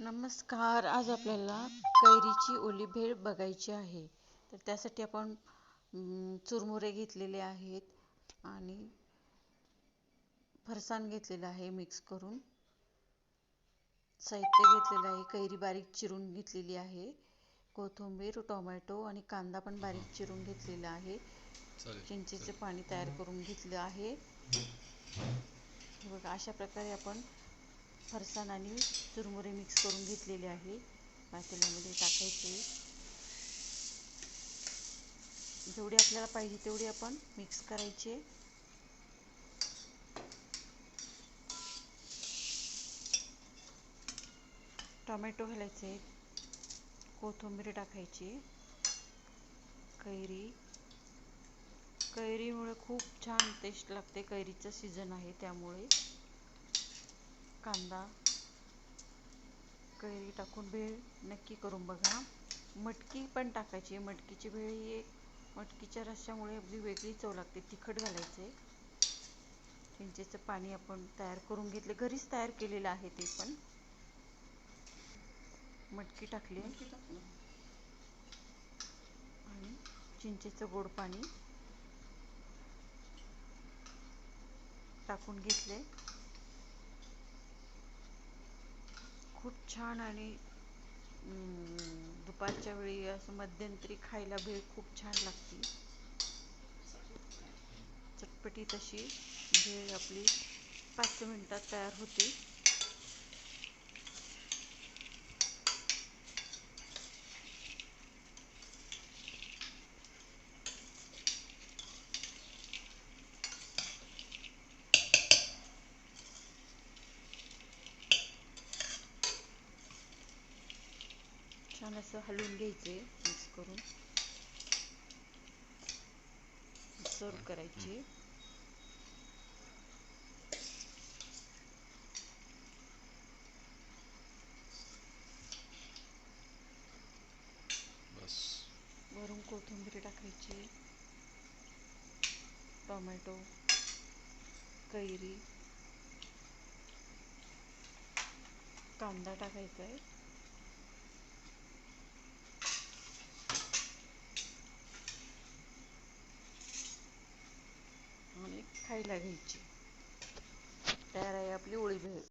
नमस्कार. आज आपल्याला कैरीची ओली भेळ बघायची आहे. तर त्यासाठी आपण चुरमुरे घेतलेले आहेत आणि फरसाण घेतलेलं आहे मिक्स करून. साहित्य घेतलेलं आहे. कैरी बारीक चिरून घेतलेली आहे. कोथिंबीर टोमॅटो आणि कांदा पण बारीक चिरून घेतलेला आहे. चिंचेचे पाणी तयार करून घेतलं आहे. बघा अशा प्रकारे आपण फरसाण आणि चुरमुरे मिक्स करून घेतलेले आहे. पातेल्यामध्ये टाकायचे. जेवढे आपल्याला पाहिजे तेवढे आपण मिक्स करायचे. टोमॅटो घालायचे. कोथिंबीर टाकायची. कैरी. कैरीमुळे खूप छान टेस्ट लागते. कैरीचं सीझन आहे त्यामुळे. कांदा कैरी टाकून भेळ नक्की करून बघा. मटकी पण टाकायची. मटकीची भेळ ही मटकीच्या रश्श्यामुळे अगदी वेगळी चव लागते. तिखट घालायचे. चिंचेचं पाणी आपण तयार करून घेतले. घरीच तयार केलेलं आहे ते पण. मटकी टाकली. आणि चिंचेचं गोड पाणी टाकून घेतले. खूप छान आणि दुपारच्या वेळी असं मध्यंतरी खायला भेळ खूप छान लागते. चटपटी तशी भेळ आपली पाच मिनटात तयार होते. छान असं हलवून घ्यायचे मिक्स करून. सर्व करायची. वरून कोथिंबीर टाकायची. टोमॅटो कैरी. कांदा टाकायचा आहे आणि खायला घ्यायची. तयार आहे आपली ओळी भेळ